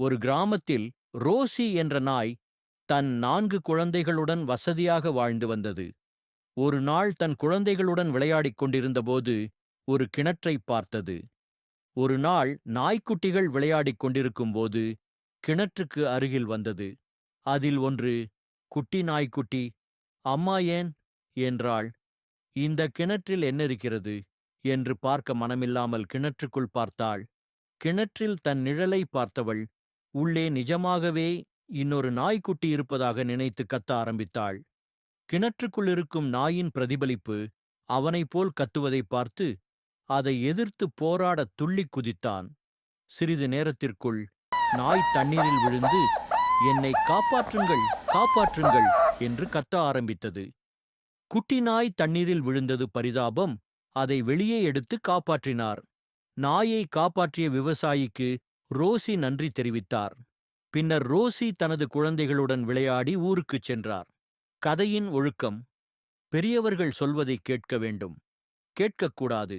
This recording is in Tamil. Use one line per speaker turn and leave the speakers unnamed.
ஒரு கிராமத்தில் ரோசி என்ற நாய் தன் நான்கு குழந்தைகளுடன் வசதியாக வாழ்ந்து வந்தது. ஒரு நாள் தன் குழந்தைகளுடன் விளையாடிக் கொண்டிருந்தபோது ஒரு கிணற்றைப் பார்த்தது. ஒரு நாள் நாய்க்குட்டிகள் விளையாடிக் கொண்டிருக்கும்போது கிணற்றுக்கு அருகில் வந்தது. அதில் ஒன்று குட்டி நாய்க்குட்டி அம்மா ஏன்? என்றாள். இந்த கிணற்றில் என்ன இருக்கிறது? என்று பார்க்க மனமில்லாமல் கிணற்றுக்குள் பார்த்தாள். கிணற்றில் தன் நிழலை பார்த்தவள் உள்ளே நிஜமாகவே இன்னொரு நாய்க்குட்டி இருப்பதாக நினைத்து கத்த ஆரம்பித்தாள். கிணற்றுக்குள் இருக்கும் நாயின் பிரதிபலிப்பு அவனைப் போல் கத்துவதைப் பார்த்து அதை எதிர்த்து போராடத் துள்ளிக் குதித்தான். சிறிது நேரத்திற்குள் நாய் தண்ணீரில் விழுந்து என்னை காப்பாற்றுங்கள் காப்பாற்றுங்கள் என்று கத்த ஆரம்பித்தது. குட்டி நாய் தண்ணீரில் விழுந்தது பரிதாபம் அதை வெளியே எடுத்து காப்பாற்றினார். நாயை காப்பாற்றிய விவசாயிக்கு ரோசி நன்றி தெரிவித்தார். பின்னர் ரோசி தனது குழந்தைகளுடன் விளையாடி ஊருக்குச் சென்றார். கதையின் ஒழுக்கம் பெரியவர்கள் சொல்வதைக் கேட்க வேண்டும். கேட்கக்கூடாது.